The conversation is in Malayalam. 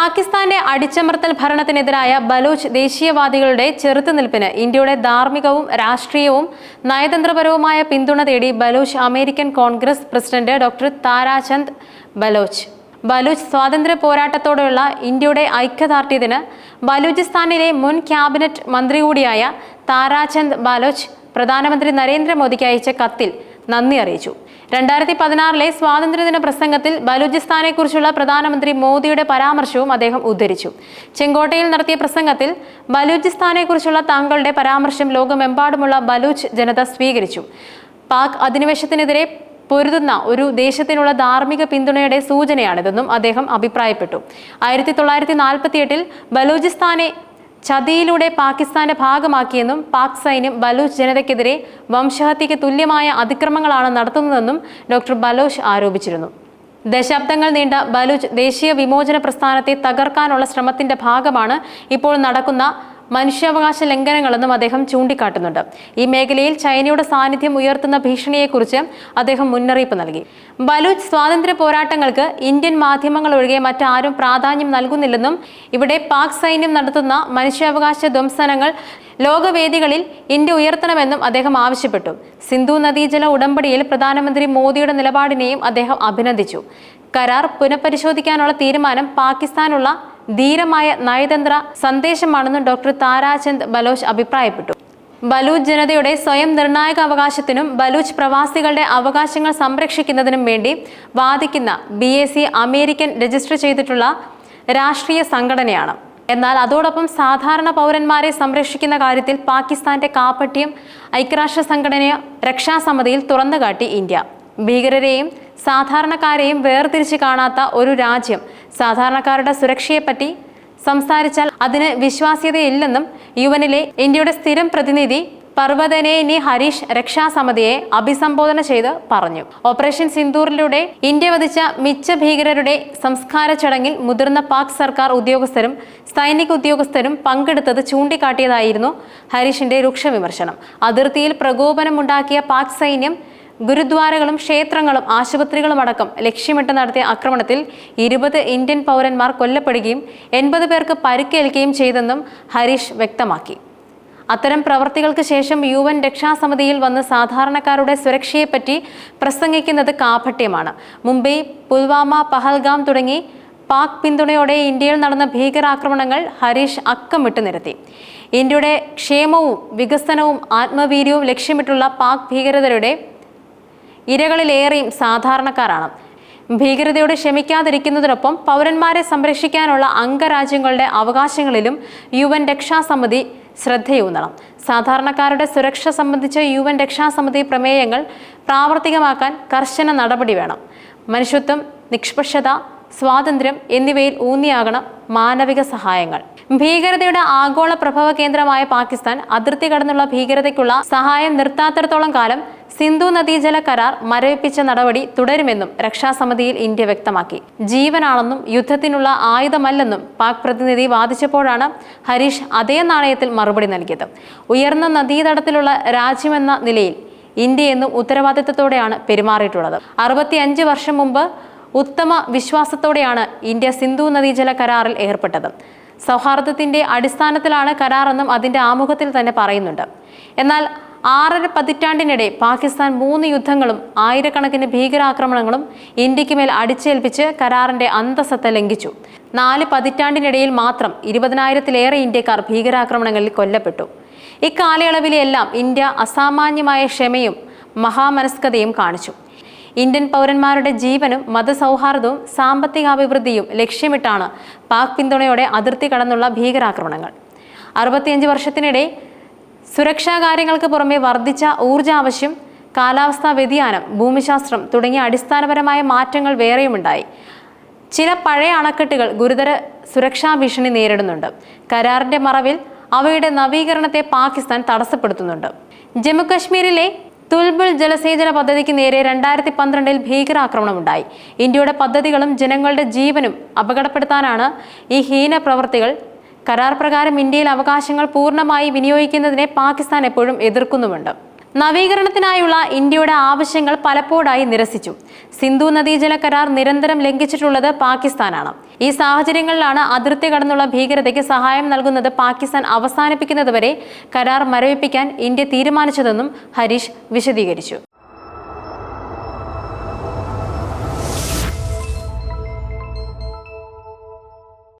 പാകിസ്ഥാന്റെ അടിച്ചമർത്തൽ ഭരണത്തിനെതിരായ ബലൂച്ച് ദേശീയവാദികളുടെ ചെറുത്തുനിൽപ്പിന് ഇന്ത്യയുടെ ധാർമ്മികവും രാഷ്ട്രീയവും നയതന്ത്രപരവുമായ പിന്തുണ തേടി Baloch American congress president doctor Tarachand Baloch. Baloch സ്വാതന്ത്ര്യ പോരാട്ടത്തോടെയുള്ള ഇന്ത്യയുടെ ഐക്യദാർഢ്യത്തിന് ബലൂചിസ്ഥാനിലെ മുൻ ക്യാബിനറ്റ് മന്ത്രി കൂടിയായ താരാചന്ദ് ബാലോച്ച് പ്രധാനമന്ത്രി നരേന്ദ്രമോദിക്ക് അയച്ച കത്തിൽ നന്ദി അറിയിച്ചു. രണ്ടായിരത്തി പതിനാറിലെ സ്വാതന്ത്ര്യദിന പ്രസംഗത്തിൽ ബലൂചിസ്ഥാനെക്കുറിച്ചുള്ള പ്രധാനമന്ത്രി മോദിയുടെ പരാമർശവും അദ്ദേഹം ഉദ്ധരിച്ചു. ചെങ്കോട്ടയിൽ നടത്തിയ പ്രസംഗത്തിൽ ബലൂചിസ്ഥാനെക്കുറിച്ചുള്ള താങ്കളുടെ പരാമർശം ലോകമെമ്പാടുമുള്ള ബലൂച്ച് ജനത സ്വീകരിച്ചു. പാക് അധിനിവേശത്തിനെതിരെ പൊരുതുന്ന ഒരു ദേശത്തിനുള്ള ധാർമ്മിക പിന്തുണയുടെ സൂചനയാണിതെന്നും അദ്ദേഹം അഭിപ്രായപ്പെട്ടു. ആയിരത്തി തൊള്ളായിരത്തി നാൽപ്പത്തി എട്ടിൽ ബലൂചിസ്ഥാനെ ചതിയിലൂടെ പാകിസ്ഥാന്റെ ഭാഗമാക്കിയെന്നും പാക് സൈന്യം ബലൂച്ച് ജനതയ്ക്കെതിരെ വംശഹത്യയ്ക്ക് തുല്യമായ അതിക്രമങ്ങളാണ് നടത്തുന്നതെന്നും ഡോക്ടർ ബലോഷ് ആരോപിച്ചിരുന്നു. ദശാബ്ദങ്ങൾ നീണ്ട ബലൂച്ച് ദേശീയ വിമോചന പ്രസ്ഥാനത്തെ തകർക്കാനുള്ള ശ്രമത്തിന്റെ ഭാഗമാണ് ഇപ്പോൾ നടക്കുന്ന മനുഷ്യാവകാശ ലംഘനങ്ങളെന്നും അദ്ദേഹം ചൂണ്ടിക്കാട്ടുന്നുണ്ട്. ഈ മേഖലയിൽ ചൈനയുടെ സാന്നിധ്യം ഉയർത്തുന്ന ഭീഷണിയെക്കുറിച്ച് അദ്ദേഹം മുന്നറിയിപ്പ് നൽകി. ബലൂച്ച് സ്വാതന്ത്ര്യ പോരാട്ടങ്ങൾക്ക് ഇന്ത്യൻ മാധ്യമങ്ങൾ ഒഴികെ മറ്റാരും പ്രാധാന്യം നൽകുന്നില്ലെന്നും ഇവിടെ പാക് സൈന്യം നടത്തുന്ന മനുഷ്യാവകാശ ധംസനങ്ങൾ ലോകവേദികളിൽ ഇന്ത്യ ഉയർത്തണമെന്നും അദ്ദേഹം ആവശ്യപ്പെട്ടു. സിന്ധു നദീജല ഉടമ്പടിയിൽ പ്രധാനമന്ത്രി മോദിയുടെ നിലപാടിനെയും അദ്ദേഹം അഭിനന്ദിച്ചു. കരാർ പുനഃപരിശോധിക്കാനുള്ള തീരുമാനം പാകിസ്ഥാനുള്ള ധീരമായ നയതന്ത്ര സന്ദേശമാണെന്ന് ഡോക്ടർ താരാചന്ദ് ബലോച്ച് അഭിപ്രായപ്പെട്ടു. ബലൂച്ച് ജനതയുടെ സ്വയം നിർണായക അവകാശത്തിനും ബലൂച്ച് പ്രവാസികളുടെ അവകാശങ്ങൾ സംരക്ഷിക്കുന്നതിനും വേണ്ടി വാദിക്കുന്ന ബി അമേരിക്കൻ രജിസ്റ്റർ ചെയ്തിട്ടുള്ള രാഷ്ട്രീയ സംഘടനയാണ്. എന്നാൽ അതോടൊപ്പം സാധാരണ പൗരന്മാരെ സംരക്ഷിക്കുന്ന കാര്യത്തിൽ പാകിസ്ഥാന്റെ കാപ്പട്യം ഐക്യരാഷ്ട്ര സംഘടന രക്ഷാസമിതിയിൽ തുറന്നുകാട്ടി ഇന്ത്യ. ഭീകരരെയും സാധാരണക്കാരെയും വേർതിരിച്ച് കാണാത്ത ഒരു രാജ്യം. സാധാരണക്കാരുടെ സുരക്ഷയെപ്പറ്റി സംസാരിച്ചാൽ അതിന് വിശ്വാസ്യതയില്ലെന്നും യുവനിലെ ഇന്ത്യയുടെ സ്ഥിരം പ്രതിനിധി പർവതനേനി ഹരീഷ് രക്ഷാസമിതിയെ അഭിസംബോധന ചെയ്ത് പറഞ്ഞു. ഓപ്പറേഷൻ സിന്ദൂറിലൂടെ ഇന്ത്യ വധിച്ച മിച്ച ഭീകരരുടെ സംസ്കാര ചടങ്ങിൽ മുതിർന്ന പാക് സർക്കാർ ഉദ്യോഗസ്ഥരും സൈനിക ഉദ്യോഗസ്ഥരും പങ്കെടുത്തത് ചൂണ്ടിക്കാട്ടിയതായിരുന്നു ഹരീഷിന്റെ രൂക്ഷ വിമർശനം. അതിർത്തിയിൽ പ്രകോപനമുണ്ടാക്കിയ പാക് സൈന്യം ഗുരുദ്വാരകളും ക്ഷേത്രങ്ങളും ആശുപത്രികളും അടക്കം ലക്ഷ്യമിട്ട് നടത്തിയ ആക്രമണത്തിൽ ഇരുപത് ഇന്ത്യൻ പൗരന്മാർ കൊല്ലപ്പെടുകയും എൺപത് പേർക്ക് പരിക്കേൽക്കുകയും ചെയ്തെന്നും ഹരീഷ് വ്യക്തമാക്കി. അത്തരം പ്രവർത്തികൾക്ക് ശേഷം യു എൻ രക്ഷാസമിതിയിൽ വന്ന് സാധാരണക്കാരുടെ സുരക്ഷയെപ്പറ്റി പ്രസംഗിക്കുന്നത് കാപട്യമാണ്. മുംബൈ പുൽവാമ പഹൽഗാം തുടങ്ങി പാക് പിന്തുണയോടെ ഇന്ത്യയിൽ നടന്ന ഭീകരാക്രമണങ്ങൾ ഹരീഷ് അക്കമിട്ട് നിരത്തി. ഇന്ത്യയുടെ ക്ഷേമവും വികസനവും ആത്മവീര്യവും ലക്ഷ്യമിട്ടുള്ള പാക് ഭീകരതയുടെ ഇരകളിലേറെയും സാധാരണക്കാരാണ്. ഭീകരതയോട് ക്ഷമിക്കാതിരിക്കുന്നതിനൊപ്പം പൗരന്മാരെ സംരക്ഷിക്കാനുള്ള അംഗരാജ്യങ്ങളുടെ അവകാശങ്ങളിലും യു എൻ രക്ഷാസമിതി ശ്രദ്ധയൂന്നണം. സാധാരണക്കാരുടെ സുരക്ഷ സംബന്ധിച്ച യു എൻ രക്ഷാസമിതി പ്രമേയങ്ങൾ പ്രാവർത്തികമാക്കാൻ കർശന നടപടി വേണം. മനുഷ്യത്വം നിഷ്പക്ഷത സ്വാതന്ത്ര്യം എന്നിവയിൽ ഊന്നിയാകണം മാനവിക സഹായങ്ങൾ. ഭീകരതയുടെ ആഗോള പ്രഭവ കേന്ദ്രമായ പാകിസ്ഥാൻ അതിർത്തി കടന്നുള്ള ഭീകരതയ്ക്കുള്ള സഹായം നിർത്താത്തിടത്തോളം കാലം സിന്ധു നദീജല കരാർ മരവിപ്പിച്ച നടപടി തുടരുമെന്നും രക്ഷാസമിതിയിൽ ഇന്ത്യ വ്യക്തമാക്കി. ജീവനാണെന്നും യുദ്ധത്തിനുള്ള ആയുധമല്ലെന്നും പാക് പ്രതിനിധി വാദിച്ചപ്പോഴാണ് ഹരീഷ് അതേ നാണയത്തിൽ മറുപടി നൽകിയത്. ഉയർന്ന നദീതടത്തിലുള്ള രാജ്യമെന്ന നിലയിൽ ഇന്ത്യ എന്നും ഉത്തരവാദിത്തത്തോടെയാണ് പെരുമാറിയിട്ടുള്ളത്. അറുപത്തിയഞ്ച് വർഷം മുമ്പ് ഉത്തമ വിശ്വാസത്തോടെയാണ് ഇന്ത്യ സിന്ധു നദീജല കരാറിൽ ഏർപ്പെട്ടത്. സൗഹാർദ്ദത്തിന്റെ അടിസ്ഥാനത്തിലാണ് കരാറെന്നും അതിന്റെ ആമുഖത്തിൽ തന്നെ പറയുന്നുണ്ട്. എന്നാൽ ആറര പതിറ്റാണ്ടിനിടെ പാകിസ്ഥാൻ മൂന്ന് യുദ്ധങ്ങളും ആയിരക്കണക്കിന് ഭീകരാക്രമണങ്ങളും ഇന്ത്യയ്ക്ക് മേൽ അടിച്ചേൽപ്പിച്ച് കരാറിന്റെ അന്തസത്ത ലംഘിച്ചു. നാല് പതിറ്റാണ്ടിനിടയിൽ മാത്രം ഇരുപതിനായിരത്തിലേറെ ഇന്ത്യക്കാർ ഭീകരാക്രമണങ്ങളിൽ കൊല്ലപ്പെട്ടു. ഇക്കാലയളവിലെല്ലാം ഇന്ത്യ അസാമാന്യമായ ക്ഷമയും മഹാമനസ്കതയും കാണിച്ചു. ഇന്ത്യൻ പൗരന്മാരുടെ ജീവനും മതസൗഹാർദ്ദവും സാമ്പത്തികാഭിവൃദ്ധിയും ലക്ഷ്യമിട്ടാണ് പാക് പിന്തുണയോടെ അതിർത്തി കടന്നുള്ള ഭീകരാക്രമണങ്ങൾ. അറുപത്തിയഞ്ച് വർഷത്തിനിടെ സുരക്ഷാ കാര്യങ്ങൾക്ക് പുറമെ വർദ്ധിച്ച ഊർജാവശ്യം കാലാവസ്ഥാ വ്യതിയാനം ഭൂമിശാസ്ത്രം തുടങ്ങിയ അടിസ്ഥാനപരമായ മാറ്റങ്ങൾ വേറെയുമുണ്ടായി. ചില പഴയ അണക്കെട്ടുകൾ ഗുരുതര സുരക്ഷാ ഭീഷണി നേരിടുന്നുണ്ട്. കരാറിന്റെ മറവിൽ അവയുടെ നവീകരണത്തെ പാകിസ്ഥാൻ തടസ്സപ്പെടുത്തുന്നുണ്ട്. ജമ്മുകശ്മീരിലെ തുൽബുൾ ജലസേചന പദ്ധതിക്ക് നേരെ രണ്ടായിരത്തി പന്ത്രണ്ടിൽ ഭീകരാക്രമണമുണ്ടായി. ഇന്ത്യയുടെ പദ്ധതികളും ജനങ്ങളുടെ ജീവനും അപകടപ്പെടുത്താനാണ് ഈ ഹീന പ്രവർത്തികൾ കരാർ പ്രകാരം ഇന്ത്യയിൽ അവകാശങ്ങൾ പൂർണമായി വിനിയോഗിക്കുന്നതിനെ പാകിസ്ഥാൻ എപ്പോഴും എതിർക്കുന്നുമുണ്ട്. നവീകരണത്തിനായുള്ള ഇന്ത്യയുടെ ആവശ്യങ്ങൾ പലപ്പോഴായി നിരസിച്ചു. സിന്ധു നദീജല കരാർ നിരന്തരം ലംഘിച്ചിട്ടുള്ളത് പാകിസ്ഥാനാണ്. ഈ സാഹചര്യങ്ങളിലാണ് അതിർത്തി കടന്നുള്ള ഭീകരതയ്ക്ക് സഹായം നൽകുന്നത് പാകിസ്ഥാൻ അവസാനിപ്പിക്കുന്നതുവരെ കരാർ മരവിപ്പിക്കാൻ ഇന്ത്യ തീരുമാനിച്ചതെന്നും ഹരീഷ് വിശദീകരിച്ചു.